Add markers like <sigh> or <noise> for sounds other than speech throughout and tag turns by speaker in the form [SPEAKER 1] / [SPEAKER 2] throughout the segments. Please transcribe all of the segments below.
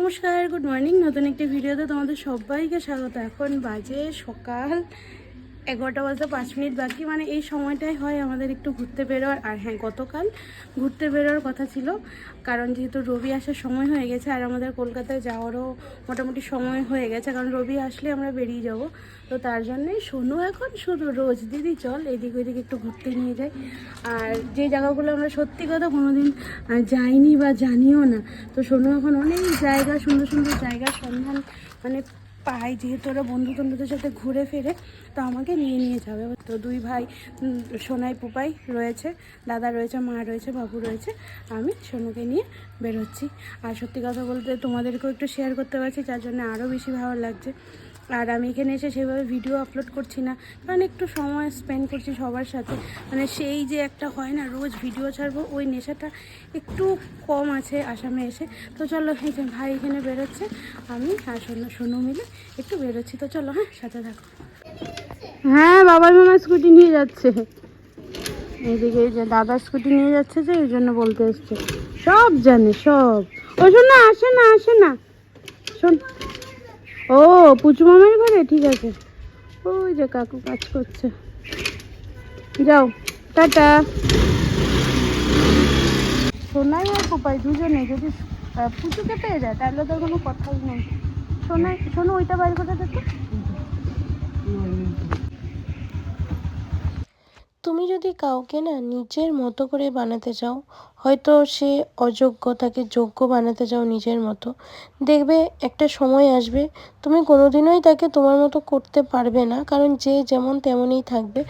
[SPEAKER 1] নমস্কার good morning নতুন একটি ভিডিওতে তোমাদের সবাইকে স্বাগত। এখন বাজে সকাল এগারোটা বাজতে পাঁচ মিনিট বাকি। মানে এই সময়টাই হয় আমাদের একটু ঘুরতে বেরোর আর হ্যাঁ গতকাল ঘুরতে বেরোর কথা ছিল। কারণ যেহেতু রবি আসার সময় হয়ে গেছে, আর আমাদের কলকাতায় যাওয়ারও মোটামুটি সময় হয়ে গেছে। কারণ রবি আসলে আমরা বেরিয়ে যাব। তো তার জন্যই সোনু এখন শুধু রোজ দিদি চল, এদিক ওইদিক একটু ঘুরতে নিয়ে যাই আর যে জায়গাগুলো আমরা সত্যি কথা কোনোদিন যাইনি বা জানিও না, তো সোনু এখন অনেক জায়গা, সুন্দর সুন্দর জায়গার সন্ধান মানে পাই, যেহেতু ওরা বন্ধু বন্ধুদের সাথে ঘুরে ফেরে, তো আমাকে নিয়ে নিয়ে যাবে। তো দুই ভাই সোনাই পোপাই রয়েছে, দাদা রয়েছে, মা রয়েছে, বাবু রয়েছে, আমি সোনুকে নিয়ে বেরোচ্ছি। আর সত্যি কথা বলতে তোমাদেরকেও একটু শেয়ার করতে পারছি, যার জন্য আরও বেশি ভালো লাগছে। আর আমি এখানে এসে সেভাবে ভিডিও আপলোড করছি না। কারণ একটু সময় স্পেন্ড করছি সবার সাথে। মানে সেই যে একটা হয় না, রোজ ভিডিও ছাড়বো, ওই নেশাটা একটু কম আছে আসামে এসে। তো চলো, এই যে ভাই এখানে বেরোচ্ছে, আমি আর সোনু সোনু মিলে একটু বেরোচ্ছি। তো চলো হ্যাঁ সাথে থাকো। হ্যাঁ বাবা মামা স্কুটি নিয়ে যাচ্ছে। এইদিকে যে দাদা স্কুটি নিয়ে যাচ্ছে যে, এই জন্য বলতে এসছে। সব জানে, সব। ও শোন না আসে না আসে না। শোন। ও, পুচু মামার ঘরে? ঠিক আছে। ওই যে কাকু কাজ করছে। যাও, টাটা। সোনাই আর কোপাই দুজনে যদি পুচুকে পেয়ে যায়, তাহলে তো কোনো কথাই নেই। সোনাই শোনো ওইটা বাইর করে দেখো
[SPEAKER 2] তুমি যদি কাউকে না নিজের মতো করে বানাতে চাও, হয়তো সে অযোগ্য তাকে যোগ্য বানাতে চাও নিজের মতো। দেখবে একটা সময় আসবে, তুমি কোনোদিনই তাকে তোমার মতো করতে পারবে না, কারণ যে যেমন তেমনই থাকবে।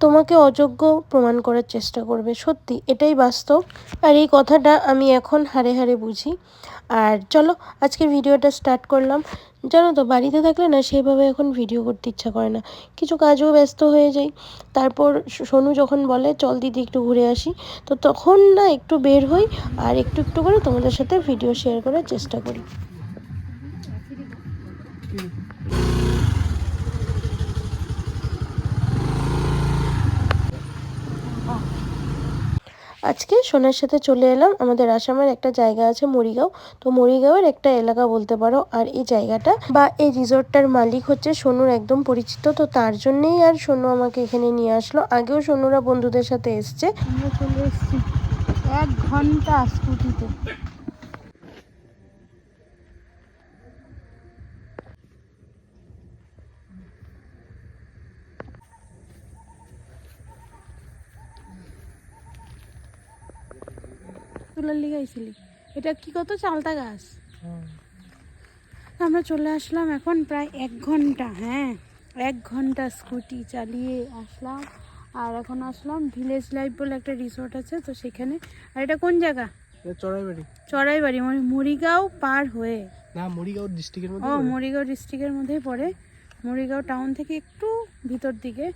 [SPEAKER 2] তোমাকে অযোগ্য প্রমাণ করার চেষ্টা করবে। সত্যি, এটাই বাস্তব। আর এই কথাটা আমি এখন হারে হারে বুঝি। আর চলো আজকে ভিডিওটা স্টার্ট করলাম। জানো তো, বাড়িতে থাকলে না, সেভাবে এখন ভিডিও করতে ইচ্ছা করে না। কিছু কাজেও ব্যস্ত হয়ে যাই। তারপর সোনু যখন বলে, চল দিদি একটু ঘুরে আসি, তো তখন না একটু বের হই আর একটু একটু করে তোমাদের সাথে ভিডিও শেয়ার করার চেষ্টা করি। আজকে সোনার সাথে চলে এলাম। আমাদের আসামের একটা জায়গা আছে মরিগাঁও। তো মরিগাঁওয়ের একটা এলাকা বলতে পারো। আর এই জায়গাটা বা এই রিসোর্টটার মালিক হচ্ছে সোনুর একদম পরিচিত। তো তার জন্যেই আর সোনু আমাকে এখানে নিয়ে আসলো। আগেও সোনুরা বন্ধুদের সাথে এসছে।
[SPEAKER 1] এক ঘণ্টা স্কুটিতে। তুলার লিগে আইছিলি। এটা কি কত? চালতা গাছ। আমরা চলে আসলাম এখন প্রায় এক ঘণ্টা হ্যাঁ। এক ঘণ্টা স্কুটি চালিয়ে আসলাম। আর এখন আসলাম ভিলেজ লাইফ বলে একটা রিসোর্ট আছে তো সেখানে। আর এটা কোন জায়গা?
[SPEAKER 3] চড়াইবাড়ি।
[SPEAKER 1] চড়াইবাড়ি মানে মুড়িগাঁও পার হয়ে।
[SPEAKER 3] না মরিগাঁও ডিস্ট্রিক্টের মধ্যে পড়ে।
[SPEAKER 1] মরিগাঁও ডিস্ট্রিক্টের মধ্যেই পড়ে। মরিগাঁও টাউন থেকে একটু ভিতর দিকে।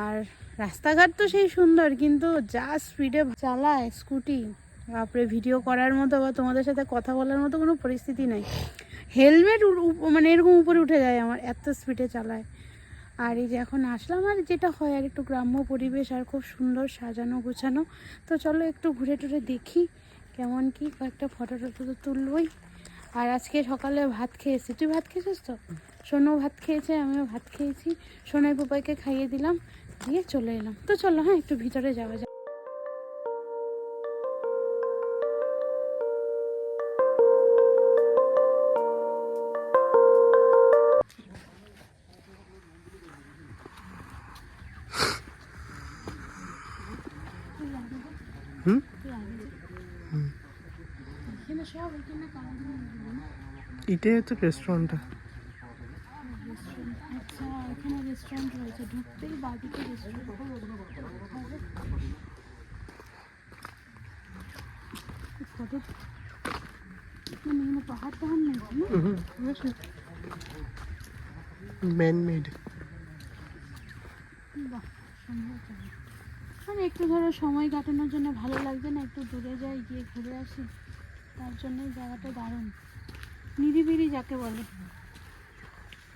[SPEAKER 1] আর রাস্তাঘাট তো সেই সুন্দর কিন্তু যা স্পিডে চালায় স্কুটি তারপরে ভিডিও করার মতো বা তোমাদের সাথে কথা বলার মতো কোনো পরিস্থিতি নাই। হেলমেট মানে এরকম উপরে উঠে যায় আমার, এত স্পিডে চালায়। আর এই যে এখন আসলাম, আর যেটা হয় আর একটু গ্রাম্য পরিবেশ আর খুব সুন্দর সাজানো গোছানো। তো চলো একটু ঘুরে টুরে দেখি কেমন কি কয়েকটা ফটো টটো তো তুলবই। আর আজকে সকালে ভাত খেয়েছি। তুই ভাত খেয়েছিস তো? সোনু ভাত খেয়েছে, আমিও ভাত খেয়েছি। সোনাই পুপাইকে খাইয়ে দিলাম, দিয়ে চলে এলাম। তো চলো হ্যাঁ একটু ভিতরে যাওয়া যাক।
[SPEAKER 3] এটাই হচ্ছে রেস্টুরেন্টটা
[SPEAKER 1] আচ্ছা এখানে রেস্টুরেন্ট রয়েছে ঢুকতেই বাদিকে রেস্টুরেন্ট পাহাড় টাহাড় নেই মানে একটু ধরো সময় কাটানোর জন্য ভালো লাগছে না একটু দূরে যাই গিয়ে ঘুরে আসি। তার জন্যই জায়গাটা দারুণ। নিরিবিলি যাকে বলে।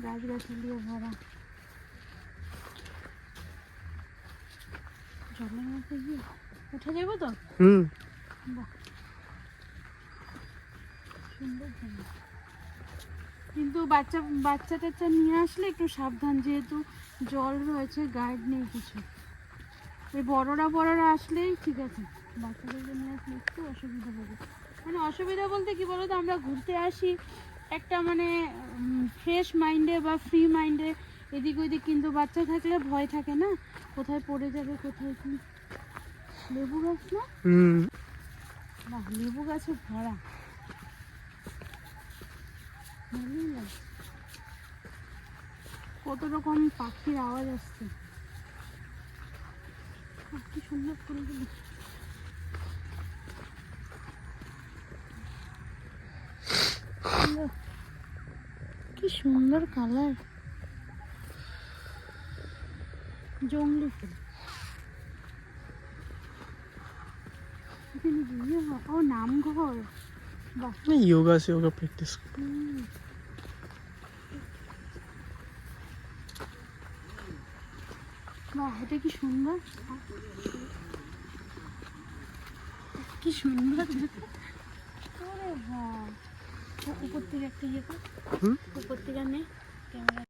[SPEAKER 1] গাছগাছালি ভরা। জলের মধ্যে গিয়ে উঠে যাব তো?
[SPEAKER 3] হুম।
[SPEAKER 1] সুন্দর কিন্তু বাচ্চা বাচ্চা টাচ্চা নিয়ে আসলে একটু সাবধান যেহেতু জল রয়েছে গাইড নেই কিছু। এই বড়রা বড়রা আসলেই ঠিক আছে। বাচ্চাদেরকে নিয়ে আসলে একটু অসুবিধা হবে। মানে অসুবিধা বলতে কি বলো তো আমরা ঘুরতে আসি একটা মানে ফ্রেশ মাইন্ডে বা ফ্রি মাইন্ডে এদিক ওদিক কিন্তু বাচ্চা থাকলে ভয় থাকে না? কোথায় পড়ে যাবে কোথায় কি? লেবু গাছ না? বাহ লেবু গাছে ভরা। কত রকম পাখির আওয়াজ আসছে। কি সুন্দর ফুলগুলো। সুন্দর। কি সুন্দর কালার। জঙ্গলি ফুল। ও বাহ।
[SPEAKER 3] যোগা যোগা প্র্যাকটিস
[SPEAKER 1] হুম। বাহ এটা কি সুন্দর? কি সুন্দর। <laughs> উপর থেকে একটা ইয়ে কর। উপর থেকে নে ক্যামেরা।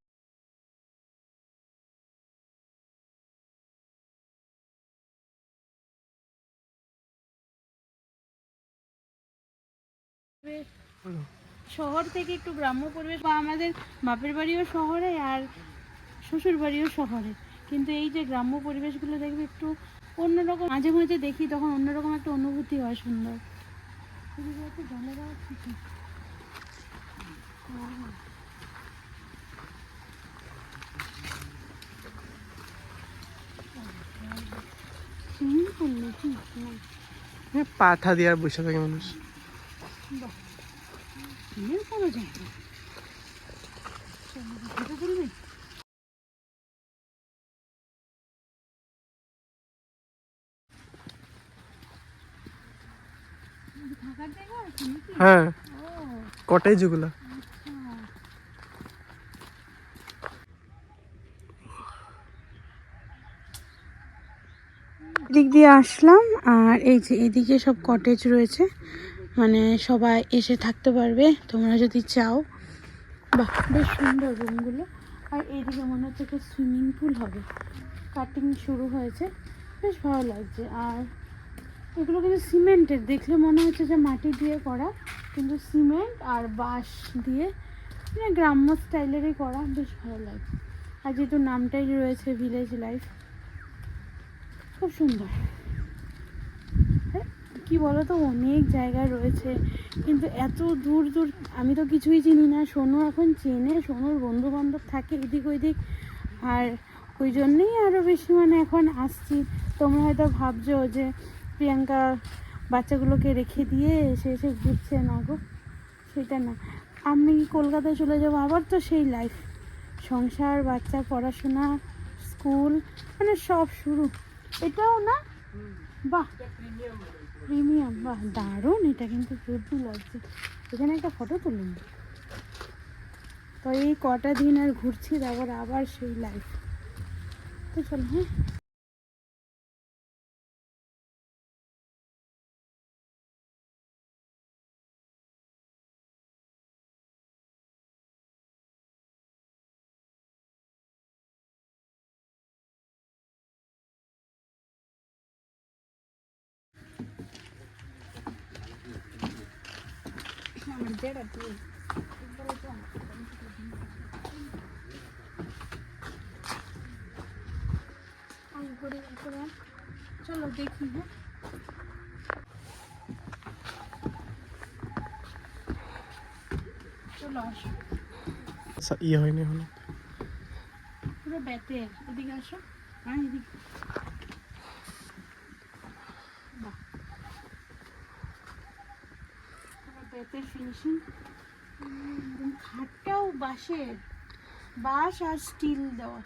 [SPEAKER 1] শহর থেকে একটু গ্রাম্য পরিবেশ বা আমাদের বাপের বাড়িও শহরে আর শ্বশুর বাড়িও শহরে। কিন্তু এই যে গ্রাম্য পরিবেশগুলো দেখবে একটু অন্যরকম মাঝে মাঝে দেখি তখন অন্যরকম একটা অনুভূতি হয় সুন্দর। একটা জলের আওয়াজ কিছু সুইমিং পুল নাকি না
[SPEAKER 3] পাঠা দিয়ে আর বসে থাকে মানুষ।
[SPEAKER 1] এর কোনো জায়গা চলো ফটো তুলবি থাকার জায়গা আছে নাকি
[SPEAKER 3] হ্যাঁ
[SPEAKER 1] ও
[SPEAKER 3] কটেজ ওগুলা
[SPEAKER 1] আচ্ছা দিক দিয়ে আসলাম, আর এই যে এদিকে সব কটেজ রয়েছে। মানে সবাই এসে থাকতে পারবে, তোমরা যদি চাও। বাহ, বেশ সুন্দর রুমগুলো। আর এইদিকে মনে হচ্ছে কি সুইমিং পুল হবে। কাটিং শুরু হয়েছে। বেশ ভালো লাগছে। আর এগুলো কিন্তু সিমেন্টের। দেখলে মনে হচ্ছে যে মাটি দিয়ে করা, কিন্তু সিমেন্ট আর বাঁশ দিয়ে মানে গ্রাম্য স্টাইলেরই করা। বেশ ভালো লাগছে। আর যেহেতু নামটাই রয়েছে ভিলেজ লাইফ খুব সুন্দর। কি বলো তো অনেক জায়গা রয়েছে, কিন্তু এত দূর দূর আমি তো কিছুই চিনি না। সোনু এখন চেনে, সোনুর বন্ধু বান্ধব থাকে এদিক ওইদিক। আর ওই জন্যেই আরও বেশি মানে এখন আসছি। তোমরা হয়তো ভাবছ যে প্রিয়াঙ্কা বাচ্চাগুলোকে রেখে দিয়ে এসে এসে ঘুরছে, না গো, সেটা না। আমি কলকাতায় চলে যাব, আবার তো সেই লাইফ সংসার, বাচ্চা, পড়াশোনা স্কুল মানে সব শুরু। এটাও না? বাহ প্রিমিয়াম বাহ, দারুণ, এটা কিন্তু সত্যি লাগছে। এখানে একটা ফটো তুলুন। তো এই কটা দিন আর ঘুরছি, তারপর আবার সেই লাইফ তো চলো হ্যাঁ? চলো দেখি হ্যাঁ চলো আসো
[SPEAKER 3] ইয়ে হয়নি এখনও?
[SPEAKER 1] পুরো বেতের এদিকে আসো। হ্যাঁ এদিকে বাহ। পুরো ফিনিশিং খাটটাও বাঁশের। বাঁশ আর স্টিল দেওয়া।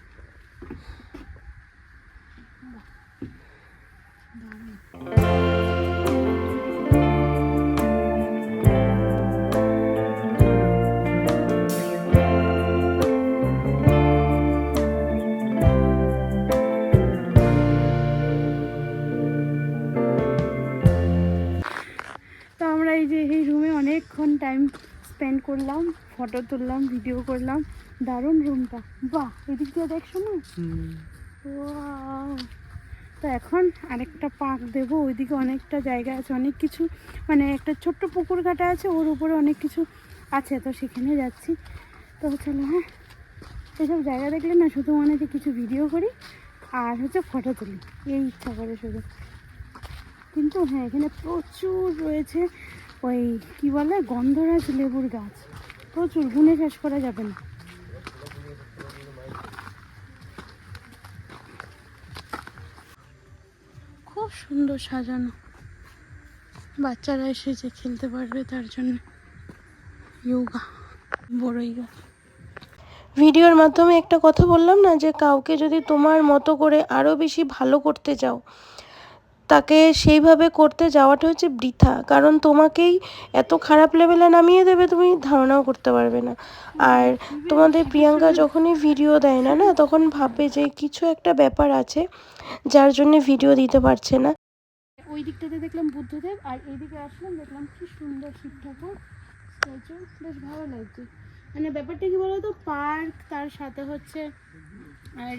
[SPEAKER 1] ফটো তুললাম ভিডিও করলাম। দারুণ রুমটা বাহ এদিক দিয়ে দেখছ না
[SPEAKER 3] হুম।
[SPEAKER 1] তো এখন আরেকটা পাক দেবো ওইদিকে অনেকটা জায়গা আছে অনেক কিছু। মানে একটা ছোট্ট পুকুর কাটা আছে ওর উপরে অনেক কিছু আছে তো সেখানে যাচ্ছি। তো চলো হ্যাঁ। এসব জায়গা দেখলে না শুধু মনে হচ্ছে কিছু ভিডিও করি আর হচ্ছে ফটো তুলি। এই ইচ্ছা করে শুধু। কিন্তু হ্যাঁ এখানে প্রচুর রয়েছে ওই কি বলে গন্ধরাজ লেবুর গাছ। প্রচুর গুনে শেষ করা যাবে না। খুব সুন্দর সাজানো। বাচ্চারা এসে যে খেলতে পারবে তার জন্য। ইয়োগা বড়ই গাছ
[SPEAKER 2] ভিডিওর মাধ্যমে একটা কথা বললাম না যে কাউকে যদি তোমার মতো করে আরও বেশি ভালো করতে চাও তাকে সেইভাবে করতে যাওয়াটা হচ্ছে বৃথা। কারণ তোমাকেই এত খারাপ লেভেলে নামিয়ে দেবে, তুমি ধারণাও করতে পারবে না। আর তোমাদের প্রিয়াঙ্কা যখনই ভিডিও দেয় না না, তখন ভাববে যে কিছু একটা ব্যাপার আছে যার জন্য ভিডিও দিতে পারছে না।
[SPEAKER 1] ওই দিকটাতে দেখলাম বুদ্ধদেব আর এইদিকে আসলাম, দেখলাম কি সুন্দর শিব ঠাকুর বেশ ভালো লাগছে। মানে ব্যাপারটা কি বলতো পার্ক, তার সাথে হচ্ছে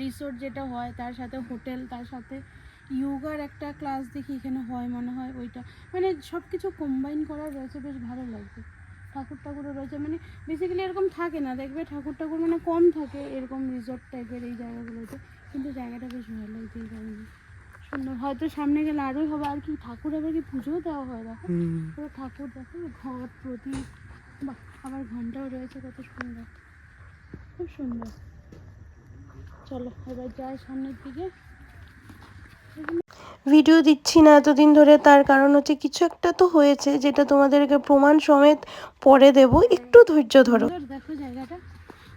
[SPEAKER 1] রিসোর্ট যেটা হয়, তার সাথে হোটেল, তার সাথে ইয়োগার একটা ক্লাস দেখি এখানে হয় মনে হয় ওইটা। মানে সব কিছু কম্বাইন করা রয়েছে বেশ ভালো লাগছে ঠাকুর ঠাকুরও রয়েছে মানে বেসিক্যালি এরকম থাকে না দেখবে ঠাকুর ঠাকুর মানে কম থাকে এরকম রিসোর্ট টাইপের এই জায়গাগুলোতে কিন্তু জায়গাটা বেশ ভালো লাগছে এই কারণে। সুন্দর হয়তো সামনে গেলে আরোই হবে আর কি ঠাকুর আবার কি পুজোও দেওয়া হয় দেখো? ঠাকুর দেখো ঘট প্রদীপ বাহ আবার ঘন্টাও রয়েছে কত সুন্দর। খুব সুন্দর। চলো এবার যাই সামনের দিকে।
[SPEAKER 2] ভিডিও দিচ্ছি না এতদিন ধরে, তার কারণ হচ্ছে কিছু একটা তো হয়েছে যেটা তোমাদেরকে প্রমাণ সমেত পরে দেব। একটু ধৈর্য ধরো।
[SPEAKER 1] দেখো জায়গাটা।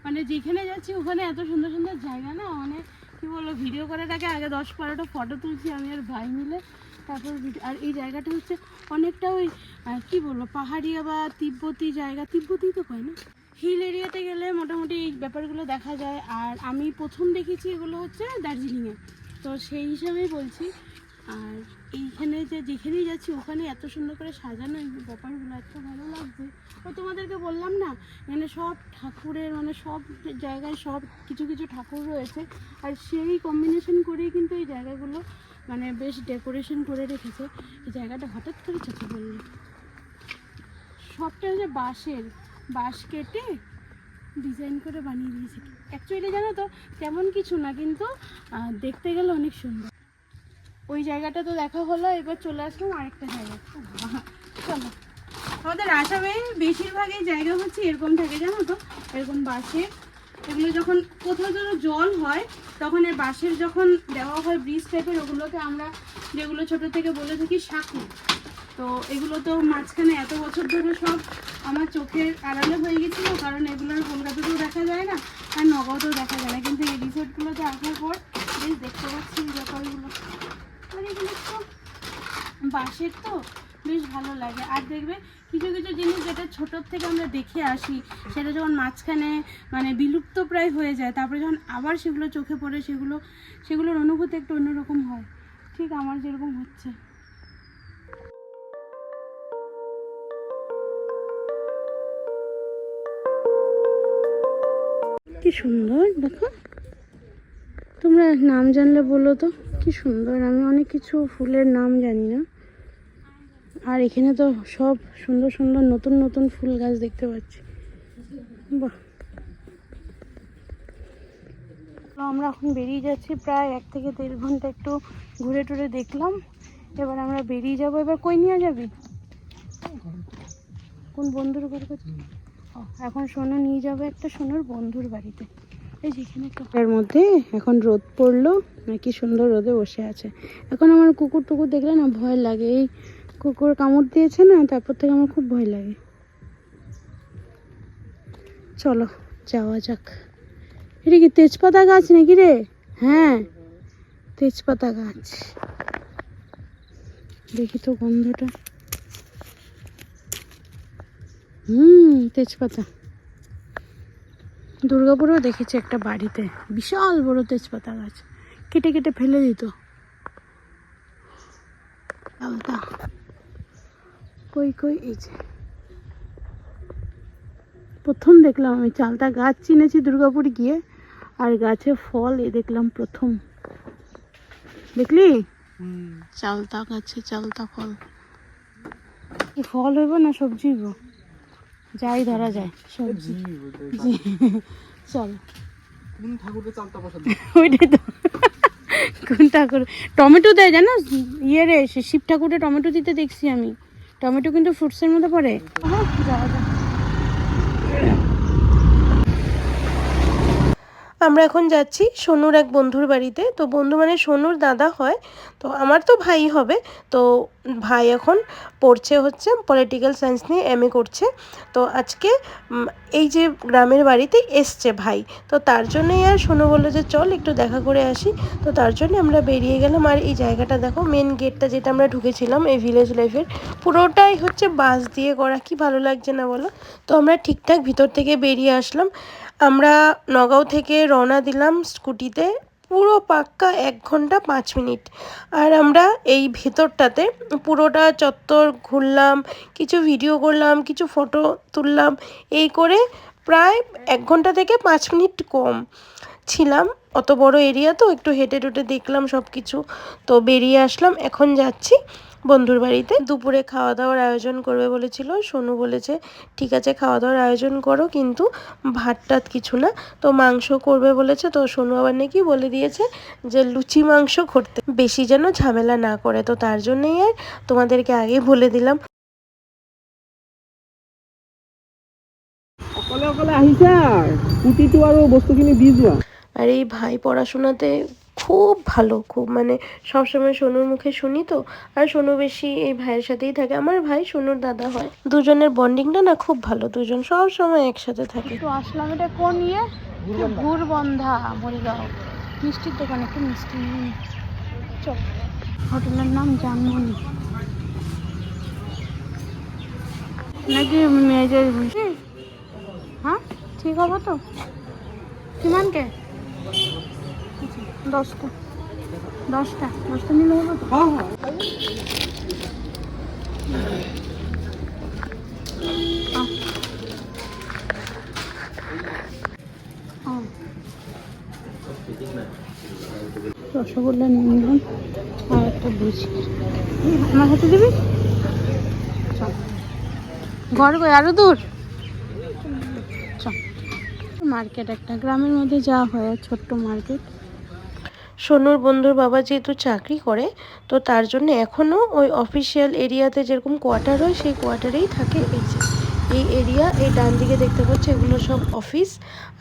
[SPEAKER 1] মানে যেখানে যাচ্ছি, ওখানে এত সুন্দর সুন্দর জায়গা না মানে কি বলব, ভিডিও করার আগে আগে দশ বারোটা ফটো তুলছি আমি আর ভাই মিলে। তারপর আর এই জায়গাটা হচ্ছে অনেকটা ওই কি বলব, পাহাড়িয়া বা তিব্বতি জায়গা। তিব্বতি তো কয় না। হিল এরিয়াতে গেলে মোটামুটি এই ব্যাপারগুলো দেখা যায়। আর আমি প্রথম দেখেছি এগুলো হচ্ছে দার্জিলিংয়ে। তো সেই হিসাবেই বলছি। আর এইখানে যে যেখানেই যাচ্ছি, ওখানে এত সুন্দর করে সাজানো এই ব্যাপারগুলো, এত ভালো লাগছে। ও তোমাদেরকে বললাম না, এখানে সব ঠাকুরের মানে সব জায়গায় সব কিছু কিছু ঠাকুর রয়েছে। আর সেই কম্বিনেশন করেই কিন্তু এই জায়গাগুলো মানে বেশ ডেকোরেশন করে রেখেছে। এই জায়গাটা হঠাৎ করে চোখে পড়ল। সবটা হচ্ছে বাঁশের, বাঁশ কেটে ডিজাইন করে বানিয়ে দিয়েছে। অ্যাকচুয়ালি জানো তো, তেমন কিছু না, কিন্তু দেখতে গেলে অনেক সুন্দর। ওই জায়গাটা তো দেখা হলো, এবার চলে আসলাম আরেকটা জায়গা চলো। আমাদের আসামে বেশিরভাগই জায়গা হচ্ছে এরকম থাকে, জানো তো? এরকম বাঁশের। এগুলো যখন কোথাও যেন জল হয়, তখন এই বাঁশের যখন দেওয়া হয় ব্রিজ টাইপের ওগুলোকে আমরা যেগুলো ছোট থেকে বলে থাকি শাকু তো এগুলো তো মাঝখানে এত বছর ধরে সব আমার চোখের আড়ালে হয়ে গেছিল, কারণ এগুলো আর কলকাতাতেও দেখা যায় না, আর নগদেও দেখা যায় না। কিন্তু এই রিসোর্টগুলোতে আসার পর বেশ দেখতে পাচ্ছি ব্যাপারগুলো। আর এগুলো তো বাঁশের তো, বেশ ভালো লাগে। আর দেখবে কিছু কিছু জিনিস যেটা ছোটোর থেকে আমরা দেখে আসি, সেটা যখন মাঝখানে মানে বিলুপ্ত প্রায় হয়ে যায়, তারপরে যখন আবার সেগুলো চোখে পড়ে, সেগুলো, সেগুলোর অনুভূতি একটু অন্যরকম হয়। ঠিক আমার যেরকম হচ্ছে। কি সুন্দর দেখো। তোমরা নাম জানলে বলো তো কি সুন্দর। আমি অনেক কিছু ফুলের নাম জানি না। আর এখানে তো সব সুন্দর সুন্দর নতুন নতুন ফুল গাছ দেখতে পাচ্ছি। বাহ। আমরা এখন বেরিয়ে যাচ্ছি প্রায় এক থেকে দেড় ঘণ্টা একটু ঘুরে টুরে দেখলাম। এবার আমরা বেরিয়ে যাব। এবার কই নিয়ে যাবি? কোন বন্ধুর ঘর ও, এখন সোনু নিয়ে যাবে একটা সোনুর বন্ধুর বাড়িতে। এই যেখানে এর মধ্যে এখন রোদ পড়ল, নাকি সুন্দর রোদে বসে আছে। এখন আমার কুকুর টুকুর দেখলে না ভয় লাগে। এই কুকুর কামড় দিয়েছে না, তারপর থেকে আমার খুব ভয় লাগে। চলো, যাওয়া যাক। এটা কি তেজপাতা গাছ নাকি রে? হ্যাঁ তেজপাতা গাছ। দেখি তো গন্ধটা। হুম তেজপাতা। দুর্গাপুরেও দেখেছি একটা বাড়িতে। বিশাল বড় তেজপাতা গাছ। কেটে কেটে ফেলে দিত। আলতা কই কই এই যে। প্রথম দেখলাম আমি চালতা গাছ চিনেছি দুর্গাপুর গিয়ে আর গাছে ফল এ দেখলাম প্রথম। দেখলি? চালতা গাছে চালতা ফল। ফল হইব না সবজি হইব যাই ধরা যায় সবজি জি পছন্দ? <laughs> ওইটাই তো। কোন ঠাকুর? টমেটো দেয় জানো? ইয়ে রে শিব ঠাকুরে টমেটো দিতে দেখছি আমি। টমেটো কিন্তু ফ্রুটসের মধ্যে পড়ে। আহা, যাওয়া যাক।
[SPEAKER 2] আমরা এখন যাচ্ছি সোনুর এক বন্ধুর বাড়িতে। তো বন্ধু মানে সোনুর দাদা হয়, তো আমার তো ভাই হবে। তো ভাই এখন পড়ছে হচ্ছে পলিটিক্যাল সায়েন্স নিয়ে এম করছে। তো আজকে এই যে গ্রামের বাড়িতে এসছে ভাই, তো তার জন্যই আর সোনু বলল যে, চল একটু দেখা করে আসি। তো তার জন্য আমরা বেরিয়ে গেলাম। আর এই জায়গাটা দেখো মেন গেটটা যেটা আমরা ঢুকেছিলাম, এই ভিলেজ লাইফের পুরোটাই হচ্ছে বাস দিয়ে করা কি ভালো লাগছে না বলো? তো আমরা ঠিকঠাক ভিতর থেকে বেরিয়ে আসলাম। আমরা নগাঁও থেকে রওনা দিলাম স্কুটিতে পুরো পাক্কা এক ঘণ্টা পাঁচ মিনিট। আর আমরা এই ভেতরটাতে পুরোটা চত্বর ঘুরলাম, কিছু ভিডিও করলাম, কিছু ফটো তুললাম, এই করে প্রায় এক ঘণ্টা থেকে পাঁচ মিনিট কম ছিলাম। অত বড় এরিয়া তো একটু হেঁটে টুটে দেখলাম সব কিছু তো বেরিয়ে আসলাম, এখন যাচ্ছি বন্ধুর বাড়িতে। দুপুরে খাওয়া দাওয়ার আয়োজন করবে বলেছিল। সোনু বলেছে ঠিক আছে খাওয়া দাওয়ার আয়োজন করো কিন্তু ভাত টাত কিছু না। তো মাংস করবে বলেছে তো সোনু আবার নাকি বলে দিয়েছে যে লুচি মাংস করতে। বেশি যেন ঝামেলা না করে তো তার জন্যই আর তোমাদেরকে আগেই বলে দিলাম।
[SPEAKER 4] অকলে অকলে আহিছা স্কুটিটো আৰু বস্তুখিনি দি যোৱা।
[SPEAKER 2] আর এই ভাই পড়াশোনাতে খুব ভালো খুব মানে সবসময় সোনুর মুখে শুনি তো আর সোনু বেশি এই ভাইয়ের সাথেই থাকে। আমার ভাই সোনুর দাদা হয়। দুজনের বন্ডিংটা না খুব ভালো দুজন সব সময় একসাথে থাকে।
[SPEAKER 1] তো আসলাম এটা কোন ইয়ে? ঘুরবন্ধা মরিগাঁও। মিষ্টির দোকানে একটু মিষ্টি। চল। হোটেলের নাম জানমনি। নাকি মেয়েদের হ্যাঁ ঠিক হবে তো। কিমানকে? দশটা। দশটা। দশটা নিলে হবে আহ। আহ। রসগোল্লা নিয়ে নিলাম। আর একটা লুচি আমার হাতে দিবি? চল। ঘর কই আরও দূর। চল। মার্কেট একটা গ্রামের মধ্যে যাওয়া হয় ছোট্ট মার্কেট।
[SPEAKER 2] সোনুর বন্ধুর বাবা যেহেতু চাকরি করে, তো তার জন্য এখনও ওই অফিসিয়াল এরিয়াতে যেরকম কোয়ার্টার হয়, সেই কোয়ার্টারেই থাকে এই এই এরিয়া এই ডান দিকে দেখতে পাচ্ছি এগুলো সব অফিস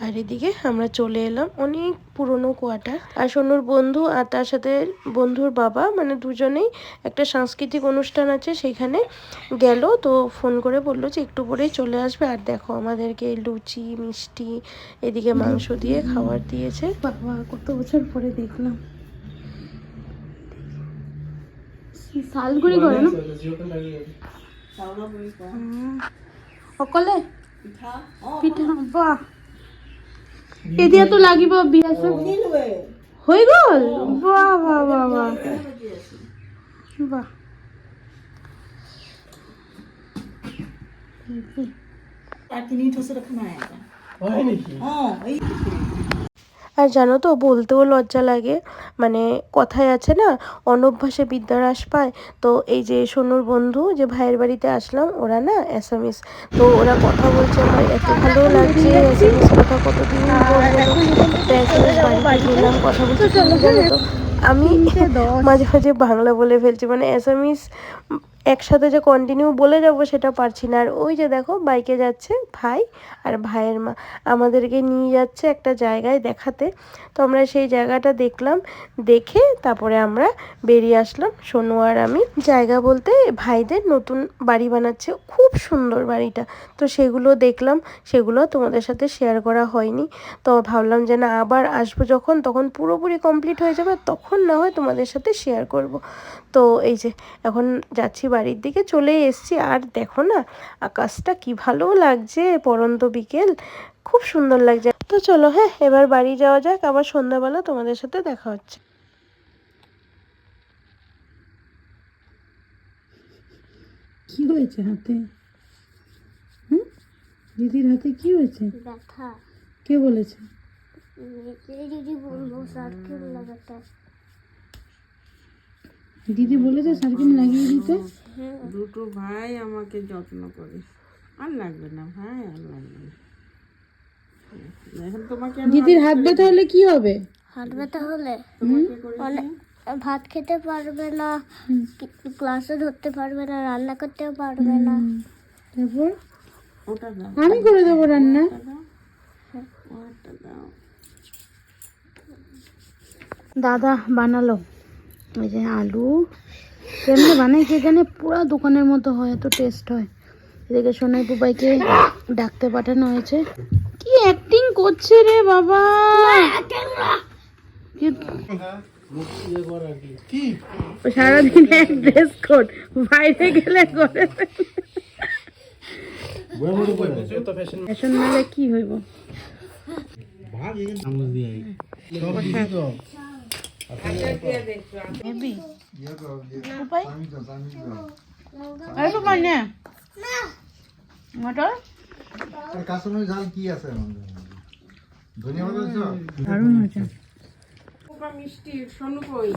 [SPEAKER 2] আর এদিকে আমরা চলে এলাম অনেক পুরনো কোয়ার্টার আর সোনুর বন্ধু আর তার সাথে বন্ধুর বাবা মানে দুজনেই একটা সাংস্কৃতিক অনুষ্ঠান আছে সেখানে গেল। তো ফোন করে বলল যে একটু পরেই চলে আসবে। আর দেখো আমাদেরকে লুচি মিষ্টি এদিকে মাংস দিয়ে খাবার দিয়েছে।
[SPEAKER 1] বাবা কত বছর পরে দেখলাম। শালগুড়ি করে না? অকলে? পিঠা বাহ। এতিয়া তো লাগিব বিয়া চব হৈ গ'ল? বাহ বাহ বাহ বাহ। বাহ।
[SPEAKER 3] হয় নেকি?
[SPEAKER 2] আর জানো তো, বলতেও লজ্জা লাগে। মানে কথায় আছে না, অনভ্যাসে বিদ্যার হ্রাস পায়। তো এই যে সোনুর বন্ধু, যে ভাইয়ের বাড়িতে আসলাম, ওরা না অ্যাসামিস তো ওরা কথা বলছে, আমার এত ভালো লাগছে অ্যাসামিস কথা কতদিন কথা বলতে জানো তো আমি মাঝে মাঝে বাংলা বলে ফেলছি মানে অ্যাসামিস একসাথে যে কন্টিনিউ বলে যাব সেটা পারছি না। আর ওই যে দেখো বাইকে যাচ্ছে ভাই আর ভাইয়ের মা। আমাদেরকে নিয়ে যাচ্ছে একটা জায়গায় দেখাতে। তো আমরা সেই জায়গাটা দেখলাম, দেখে তারপরে আমরা বেরিয়ে আসলাম। সোনু আর আমি জায়গা বলতে ভাইদের নতুন বাড়ি বানাচ্ছে। খুব সুন্দর বাড়িটা। তো সেগুলো দেখলাম, সেগুলো তোমাদের সাথে শেয়ার করা হয়নি। তো ভাবলাম যে না, আবার আসব যখন, তখন পুরোপুরি কমপ্লিট হয়ে যাবে, তখন না হয় তোমাদের সাথে শেয়ার করব। তো এই যে, এখন যাচ্ছি বাড়ির দিকে চলে এসেছি। আর দেখো না আকাশটা কি ভালো লাগছে পরন্ত বিকেল। খুব সুন্দর লাগছে। তো চলো হ্যাঁ এবার বাড়ি যাওয়া যাক। আবার সন্ধ্যাবেলা তোমাদের সাথে দেখা হচ্ছে।
[SPEAKER 1] কি হয়েছে হাতে? হুম? দিদির হাতে কি হয়েছে?
[SPEAKER 5] ব্যথা।
[SPEAKER 1] কে বলেছে?
[SPEAKER 5] দিদি বলব? লাগাতে
[SPEAKER 1] দিদি বলেছে সার্কিন লাগিয়ে দিতে।
[SPEAKER 6] দুটো ভাই আমাকে যত্ন করে। আর লাগবে না ভাই আর লাগবে না। এখন তোমাকে
[SPEAKER 1] দিদির হাত ব্যথা হলে কি হবে?
[SPEAKER 5] হাত ব্যথা হলে অনেক ভাত খেতে পারবে না ক্লাসে ধরতে পারবে না রান্না করতেও পারবে না।
[SPEAKER 1] তারপর? আমি করে দেবো রান্না। দাদা বানালো। ওই যে আলু। কেমনে বানাই কে জানে পুরো দোকানের মতো হয় এত টেস্ট হয়। এদিকে সোনাই পুপাইকে ডাকতে পাঠানো হয়েছে। কি অ্যাক্টিং করছে রে বাবা? সারাদিন এক ড্রেস কোড বাইরে গেলে করে ফ্যাশন মেলে কি হইব? মটর
[SPEAKER 7] কাঁচামরিচ ঝাল কি আছে ধনিয়া পাতা
[SPEAKER 1] দারুণ হয়েছে
[SPEAKER 6] মিষ্টি সোনু কই